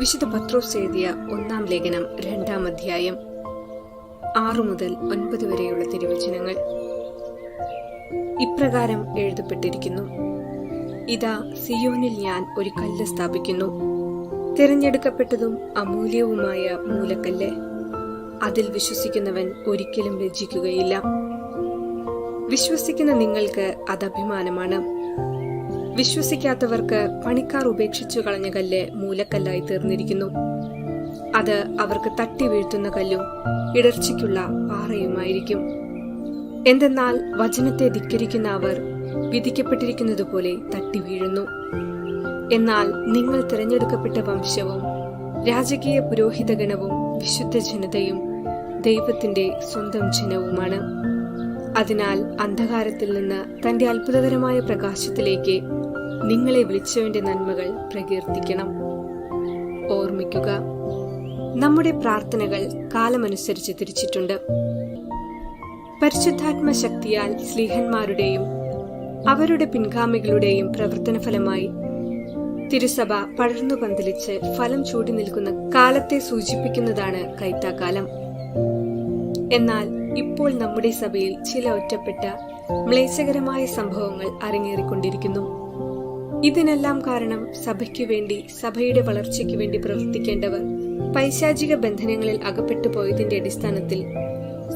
വിശുദ്ധ പത്രോസ് എഴുതിയ ഒന്നാം ലേഖനം രണ്ടാം അധ്യായം ആറു മുതൽ ഒൻപത് വരെയുള്ള തിരുവചനങ്ങൾ. ഇപ്രകാരം എഴുതപ്പെട്ടിരിക്കുന്നു. ഇതാ സിയോനിൽ ഞാൻ ഒരു കല്ല് സ്ഥാപിക്കുന്നു. തിരഞ്ഞെടുക്കപ്പെട്ടതും അമൂല്യവുമായ മൂലക്കല്ല്. അതിൽ വിശ്വസിക്കുന്നവൻ ഒരിക്കലും ലജ്ജിക്കുകയില്ല. വിശ്വസിക്കുന്ന നിങ്ങൾക്ക് അത് അഭിമാനമാണ് വിശ്വസിക്കാത്തവർക്ക് പണിക്കാർ ഉപേക്ഷിച്ചു കളഞ്ഞ കല്ല് മൂലക്കല്ലായി തീർന്നിരിക്കുന്നു. അത് അവർക്ക് തട്ടി വീഴ്ത്തുന്ന കല്ലും ഇടർച്ചയ്ക്കുള്ള പാറയുമായിരിക്കും. എന്തെന്നാൽ വചനത്തെ ധിക്കരിക്കുന്ന അവർ വിധിക്കപ്പെട്ടിരിക്കുന്നതുപോലെ തട്ടി വീഴുന്നു. എന്നാൽ നിങ്ങൾ തിരഞ്ഞെടുക്കപ്പെട്ട വംശവും രാജകീയ പുരോഹിതഗണവും വിശുദ്ധ ജനതയും ദൈവത്തിന്റെ സ്വന്തം ജനവുമാണ്. അതിനാൽ അന്ധകാരത്തിൽ നിന്ന് തന്റെ അത്ഭുതകരമായ പ്രകാശത്തിലേക്ക് നിങ്ങളെ വിളിച്ചവന്റെ നന്മകൾ പ്രകീർത്തിക്കണം. ഓർമ്മിക്കുക നമ്മുടെ പ്രാർത്ഥനകൾ കാലമനുസരിച്ച് തിരിച്ചിട്ടുണ്ട്. പരിശുദ്ധാത്മ ശക്തിയാൽ സ്ലീഹന്മാരുടെയും അവരുടെ പിൻഗാമികളുടെയും പ്രവർത്തന ഫലമായി തിരുസഭ പടർന്നു പന്തലിച്ച് ഫലം ചൂടി നിൽക്കുന്ന കാലത്തെ സൂചിപ്പിക്കുന്നതാണ് കൈത്താക്കാലം. എന്നാൽ ഇപ്പോൾ നമ്മുടെ സഭയിൽ ചില ഒറ്റപ്പെട്ട മ്ലേച്ഛകരമായ സംഭവങ്ങൾ അരങ്ങേറിക്കൊണ്ടിരിക്കുന്നു. ഇതിനെല്ലാം കാരണം സഭയ്ക്കു വേണ്ടി സഭയുടെ വളർച്ചയ്ക്ക് വേണ്ടി പ്രവർത്തിക്കേണ്ടവർ പൈശാചിക ബന്ധനങ്ങളിൽ അകപ്പെട്ടു പോയതിന്റെ അടിസ്ഥാനത്തിൽ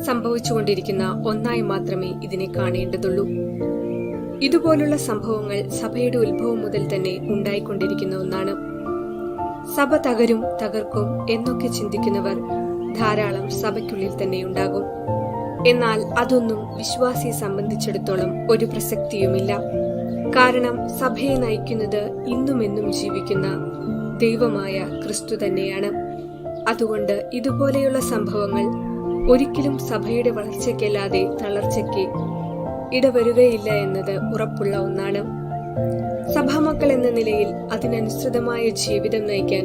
സംഭവിച്ചുകൊണ്ടിരിക്കുന്ന ഒന്നായി മാത്രമേ ഇതിനെ കാണേണ്ടതുള്ളൂ. ഇതുപോലുള്ള സംഭവങ്ങൾ സഭയുടെ ഉത്ഭവം മുതൽ തന്നെ ഉണ്ടായിക്കൊണ്ടിരിക്കുന്ന ഒന്നാണ്. സഭ തകരും തകർക്കും എന്നൊക്കെ ചിന്തിക്കുന്നവർ ധാരാളം സഭയ്ക്കുള്ളിൽ തന്നെ ഉണ്ടാകും. എന്നാൽ അതൊന്നും വിശ്വാസിയെ സംബന്ധിച്ചിടത്തോളം ഒരു പ്രസക്തിയുമില്ല. കാരണം സഭയെ നയിക്കുന്നത് ഇന്നുമെന്നും ജീവിക്കുന്ന ദൈവമായ ക്രിസ്തു തന്നെയാണ്. അതുകൊണ്ട് ഇതുപോലെയുള്ള സംഭവങ്ങൾ ഒരിക്കലും സഭയുടെ വളർച്ചയ്ക്കല്ലാതെ തളർച്ചയ്ക്ക് ഇടവരുകയില്ല എന്നത് ഉറപ്പുള്ള ഒന്നാണ്. സഭാമക്കൾ എന്ന നിലയിൽ അതിനനുസൃതമായ ജീവിതം നയിക്കാൻ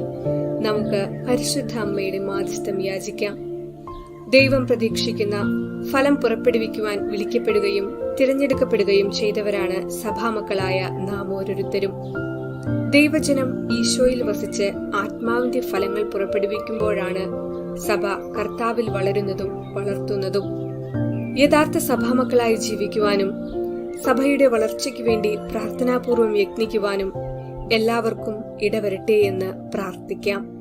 നമുക്ക് പരിശുദ്ധ അമ്മയുടെ മാധ്യസ്ഥം യാചിക്കാം. ദൈവം പ്രതീക്ഷിക്കുന്ന ഫലം പുറപ്പെടുവിക്കുവാൻ വിളിക്കപ്പെടുകയും തിരഞ്ഞെടുക്കപ്പെടുകയും ചെയ്തവരാണ് സഭാമക്കളായ നാം ഓരോരുത്തരും. ദൈവജനം ഈശോയിൽ വസിച്ച് ആത്മാവിന്റെ ഫലങ്ങൾ പുറപ്പെടുവിക്കുമ്പോഴാണ് സഭ കർത്താവിൽ വളരുന്നതും വളർത്തുന്നതും. യഥാർത്ഥ സഭാമക്കളായി ജീവിക്കുവാനും സഭയുടെ വളർച്ചയ്ക്ക് വേണ്ടി പ്രാർത്ഥനാപൂർവം യത്നിക്കുവാനും എല്ലാവർക്കും ഇടവരട്ടെ എന്ന് പ്രാർത്ഥിക്കാം.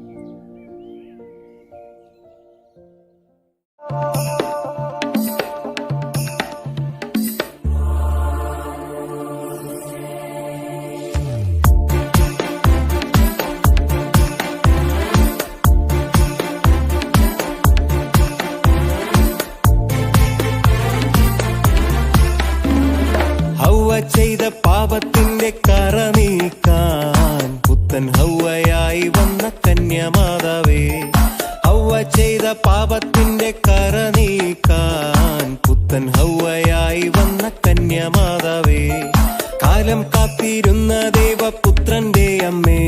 ചെയ്ത പാപത്തിന്റെ കറ നീക്കാൻ പുത്തൻ ഹൗവയായി വന്ന കന്യമാതാവേ ഹൗവ ചെയ്ത പാപത്തിന്റെ കറ നീക്കാൻ പുത്തൻ ഹൗവയായി വന്ന കന്യമാതാവേ കാലം കാത്തിരുന്ന ദേവപുത്രന്റെ അമ്മേ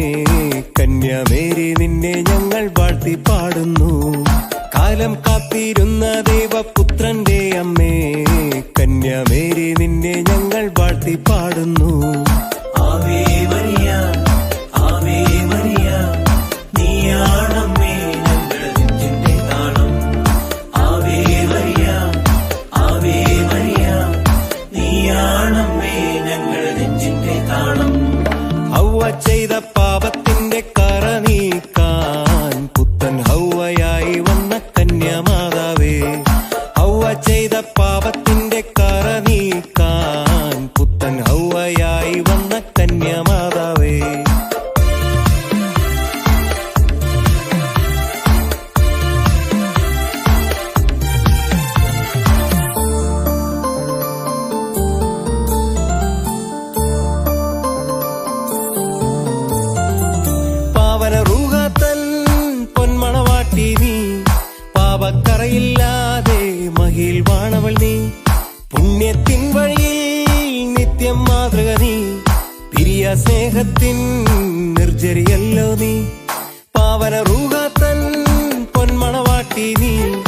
കന്യമേരി നിന്നെ ഞങ്ങൾ വാഴ്ത്തി പാടുന്നു. കാലം കാത്തിരുന്ന ദേവപുത്രന്റെ അമ്മേ കന്യമേരി നിന്നെ ഞങ്ങൾ വാഴ്ത്തി പാടുന്നു. ആവേ പുണ്യത്തിൻ വഴിയിൽ നിത്യം മാതൃക നീ. പിരിയ സ്നേഹത്തിൻ നിർജരിയല്ലോ നീ. പാവന റൂഹാത്തൻ പൊന്മണവാട്ടി നീ.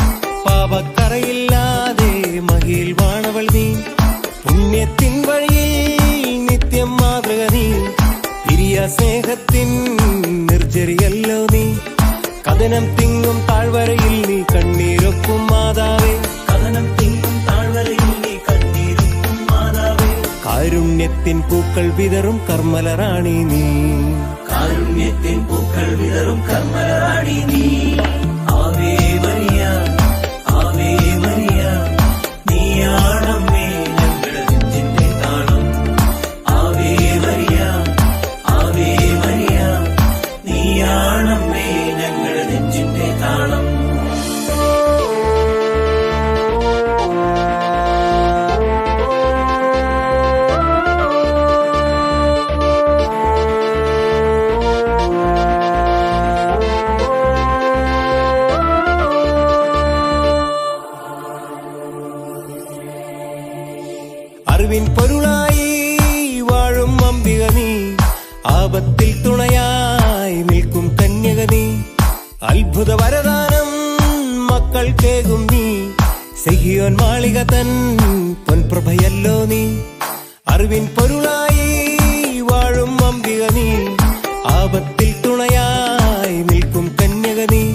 പാപക്കറയില്ലാതെ മഹിൽ വാണവൾ നീ. പുണ്യത്തിൻ വഴിയിൽ നിത്യം മാതൃക നീ. പിരിയ സ്നേഹത്തിൻ നിർജരിയല്ലോ നീ. കഥനം തിങ്ങും താഴ്വരയിൽ നീ കണ്ണീരൊക്കും മാതാവേ. കാരുണ്യത്തിൻ പൂക്കൾ വിതറും കർമ്മലറാണി നീ കാരുണ്യത്തിൻ പൂക്കൾ വിതറും കർമ്മലറാണി നീ അറിവിൻ പൊരുളായി വാഴും അംബിക നീ. ആപത്തിൽ തുണയായി നിൽക്കും കന്യക നീ. അത്ഭുത വരദാനം മക്കൾ കേകും നീ. സെഹിയോൻ മാളിക തൻ പൊൻപ്രഭയല്ലോ നീ. അറിവിൻ പൊരുളായി വാഴും അമ്പിക നീ. ആപത്തിൽ തുണയായി നിൽക്കും കന്യക നീ.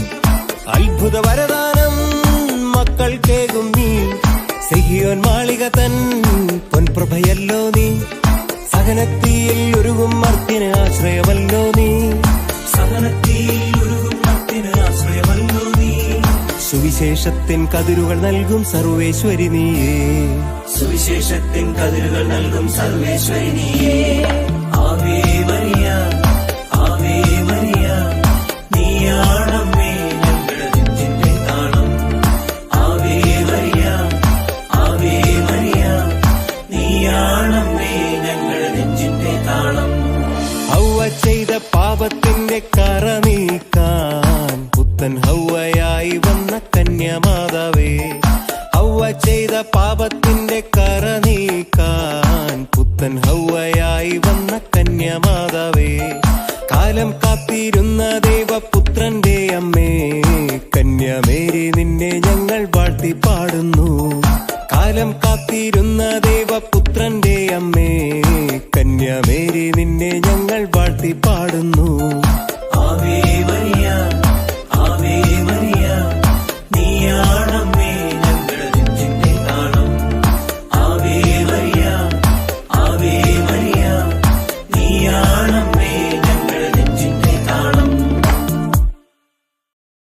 അത്ഭുത വരദാനം മക്കൾ കേകും നീ. സെഹിയോൻ മാളിക തൻ പൊൻപ്രഭയല്ലോ നീ. സഹനത്തിയിൽ ഒരുകും മർത്തിന് ആശ്രയമല്ലോ നീ. സഹനത്തിയിൽ ഉരുകും ഭക്തിന് ആശ്രയമല്ലോ നീ. സുവിശേഷത്തിൻ കതിരുകൾ നൽകും സർവേശ്വരി നീയേ. സുവിശേഷത്തിൻ കതിരുകൾ നൽകും സർവേശ്വരി നീയേ. കന്യമാതാവേ ഹൗവ ചെയ്ത പാപത്തിന്റെ കറ നീക്കാൻ പുത്തൻ ഹൗവയായി വന്ന കന്യമാതാവേ കാലം കാത്തിരുന്ന ദൈവപുത്രന്റെ അമ്മേ കന്യമേരി നിന്നെ ഞങ്ങൾ വാഴ്ത്തി പാടുന്നു. കാലം കാത്തിരുന്ന ദൈവപുത്രന്റെ അമ്മേ കന്യമേരി നിന്നെ ഞങ്ങൾ വാഴ്ത്തി പാടുന്നു.